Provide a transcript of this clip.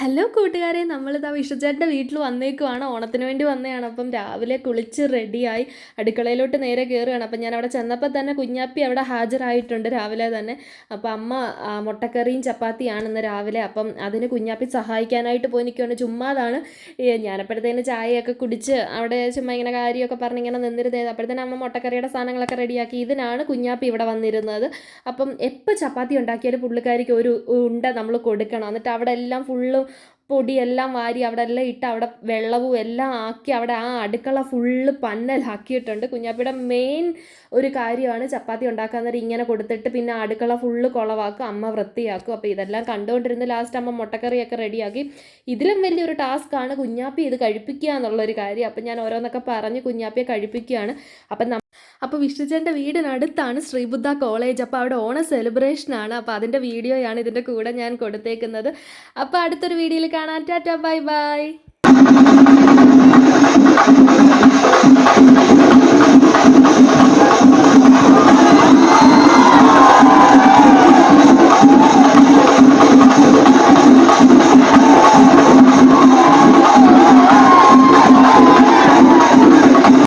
Hello കൂട്ടുകാരെ നമ്മളിതാ വിഷുചേട്ടന്റെ വീട്ടിൽ വന്നേക്കുവാണ്. ഓണത്തിന് വേണ്ടി വന്നതാണ്. അപ്പം രാവിലെ കുളിച്ച് റെഡിയായി അടുക്കളയിലോട്ട് നേരെ കയറുകയാണ് അപ്പം ഞാൻ അവിടെ ചെന്നപ്പോൾ തന്നെ കുഞ്ഞാപ്പി അവിടെ ഹാജരായിട്ടുണ്ട് രാവിലെ തന്നെ. അപ്പം അമ്മ മുട്ടക്കറിയും ചപ്പാത്തിയാണ് ഇന്ന് രാവിലെ. അപ്പം അതിന് കുഞ്ഞാപ്പി സഹായിക്കാനായിട്ട് പോയി നിൽക്കുകയാണ്. ചുമ്മാതാണ്. ഞാനപ്പോഴത്തേന് ചായയൊക്കെ കുടിച്ച് അവിടെ ചുമ്മാ ഇങ്ങനെ കാര്യമൊക്കെ പറഞ്ഞ് ഇങ്ങനെ നിന്നിരുന്നത്. അപ്പോഴത്തേന് അമ്മ മുട്ടക്കറിയുടെ സാധനങ്ങളൊക്കെ റെഡിയാക്കി. ഇതിനാണ് കുഞ്ഞാപ്പി ഇവിടെ വന്നിരുന്നത്. അപ്പം എപ്പോൾ ചപ്പാത്തി ഉണ്ടാക്കിയാലും പുള്ളിക്കാരിക്ക് ഒരു ഉണ്ട നമ്മൾ കൊടുക്കണം. എന്നിട്ട് അവിടെ എല്ലാം ഫുള്ളും പൊടിയെല്ലാം വാരി അവിടെ എല്ലാം ഇട്ട് അവിടെ വെള്ളവും എല്ലാം ആക്കി അവിടെ ആ അടുക്കള ഫുള്ള് പന്നലാക്കിയിട്ടുണ്ട്. കുഞ്ഞാപ്പിയുടെ മെയിൻ ഒരു കാര്യമാണ് ചപ്പാത്തി ഉണ്ടാക്കാൻ നേരം ഇങ്ങനെ കൊടുത്തിട്ട് പിന്നെ അടുക്കള ഫുള്ള് കുളവാക്കും അമ്മ വൃത്തിയാക്കും. അപ്പോൾ ഇതെല്ലാം കണ്ടുകൊണ്ടിരുന്ന് ലാസ്റ്റ് അമ്മ മുട്ടക്കറിയൊക്കെ റെഡിയാക്കി ഇതിലും വലിയൊരു ടാസ്ക്കാണ് കുഞ്ഞാപ്പി ഇത് കഴിപ്പിക്കുക എന്നുള്ളൊരു കാര്യം. അപ്പം ഞാൻ ഓരോന്നൊക്കെ പറഞ്ഞ് കുഞ്ഞാപ്പിയെ കഴിപ്പിക്കുകയാണ്. അപ്പം അപ്പോൾ വിഷ്ണുചേന്റെ വീടിനടുത്താണ് ശ്രീബുദ്ധ കോളേജ്. അപ്പോൾ അവിടെ ഓണ സെലിബ്രേഷൻ സെലിബ്രേഷനാണ് അപ്പോൾ അതിന്റെ വീഡിയോയാണ് ഇതിന്റെ കൂടെ ഞാൻ കൊടുത്തേക്കുന്നത്. അപ്പോൾ അടുത്തൊരു വീഡിയോയിൽ കാണാൻ ടാറ്റ ബൈ ബൈ.